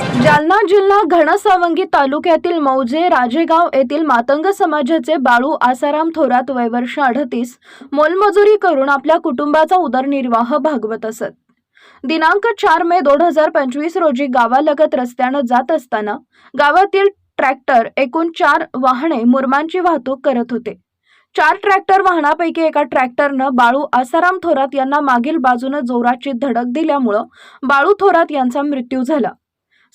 जालना जिल्हा घनसावंगी तालुक्यातील मौजे राजेगाव येथील मातंग समाजाचे बाळू आसाराम थोरात वयवर्ष अडतीस मोलमजुरी करून आपल्या कुटुंबाचा उदरनिर्वाह भागवत असत. दिनांक चार मे दोन हजार पंचवीस रोजी गावालगत रस्त्यानं जात असताना गावातील ट्रॅक्टर एकूण चार वाहने मुरमांची वाहतूक करत होते. चार ट्रॅक्टर वाहनापैकी एका ट्रॅक्टरनं बाळू आसाराम थोरात यांना मागील बाजूनं जोराची धडक दिल्यामुळं बाळू थोरात यांचा मृत्यू झाला.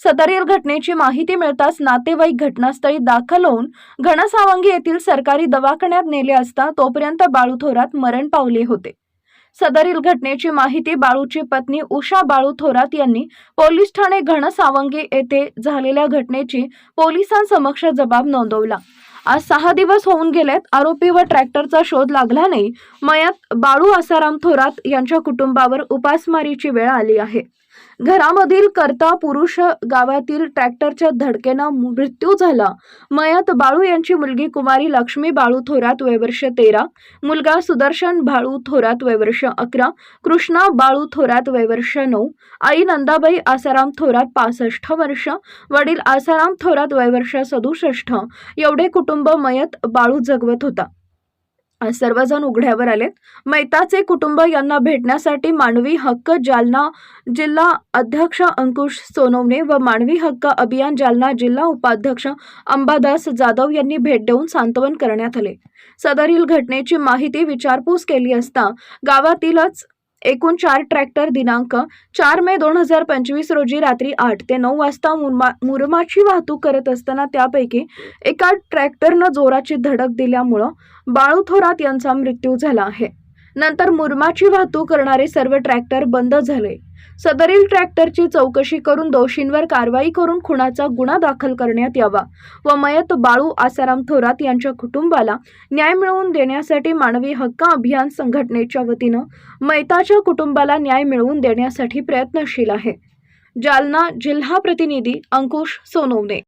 सदरील घटनेची माहिती मिळताच नातेवाईक घटनास्थळी दाखल होऊन घनसावंगी येथील सरकारी दवाखान्यात नेले असता तोपर्यंत बाळू थोरात मरण पावले होते. सदरील घटनेची माहिती बाळूची पत्नी उषा बाळू थोरात यांनी पोलीस ठाणे घनसावंगी येथे झालेल्या घटनेची पोलिसांसमक्ष जबाब नोंदवला. आज सहा दिवस होऊन गेलेत आरोपी व ट्रॅक्टरचा शोध लागला नाही मयात बाळू आसाराम थोरात यांच्या कुटुंबावर उपासमारीची वेळ आली आहे. घरामधील करता पुरुष गावातील ट्रॅक्टरच्या धडकेनं मृत्यू झाला. मयत बाळू यांची मुलगी कुमारी लक्ष्मी बाळू थोरात वयवर्ष तेरा मुलगा सुदर्शन बाळू थोरात वयवर्ष अकरा कृष्णा बाळू थोरात वयवर्ष नऊ आई नंदाबाई आसाराम थोरात पासष्ट वर्ष वडील आसाराम थोरात वयवर्ष सदुसष्ट एवढे कुटुंब मयत बाळू जगवत होता. सर्वजण उघड्यावर आलेत. मैताचे कुटुंब यांना भेटण्यासाठी मानवी हक्क जालना जिल्हा अध्यक्ष अंकुश सोनवणे व मानवी हक्क अभियान जालना जिल्हा उपाध्यक्ष अंबादास जाधव यांनी भेट देऊन सांत्वन करण्यात आले. सदरील घटनेची माहिती विचारपूस केली असता गावातीलच एकूण चार ट्रॅक्टर दिनांक चार मे दोन हजार पंचवीस रोजी रात्री आठ ते नऊ वाजता मुरमा मुरमाची वाहतूक करत असताना त्यापैकी एका ट्रॅक्टरनं जोराची धडक दिल्यामुळं बाळू थोरात यांचा मृत्यू झाला आहे. नंतर मुरमाची वाहतूक करणारे सर्व ट्रॅक्टर बंद झाले. सदरील ट्रॅक्टरची चौकशी करून दोषींवर कारवाई करून खुनाचा गुन्हा दाखल करण्यात यावा. व मयत बाळू आसाराम थोरात यांच्या कुटुंबाला न्याय मिळवून देण्यासाठी मानवी हक्क अभियान संघटनेच्या वतीनं मैताच्या कुटुंबाला न्याय मिळवून देण्यासाठी प्रयत्नशील आहे. जालना जिल्हा प्रतिनिधी अंकुश सोनवणे.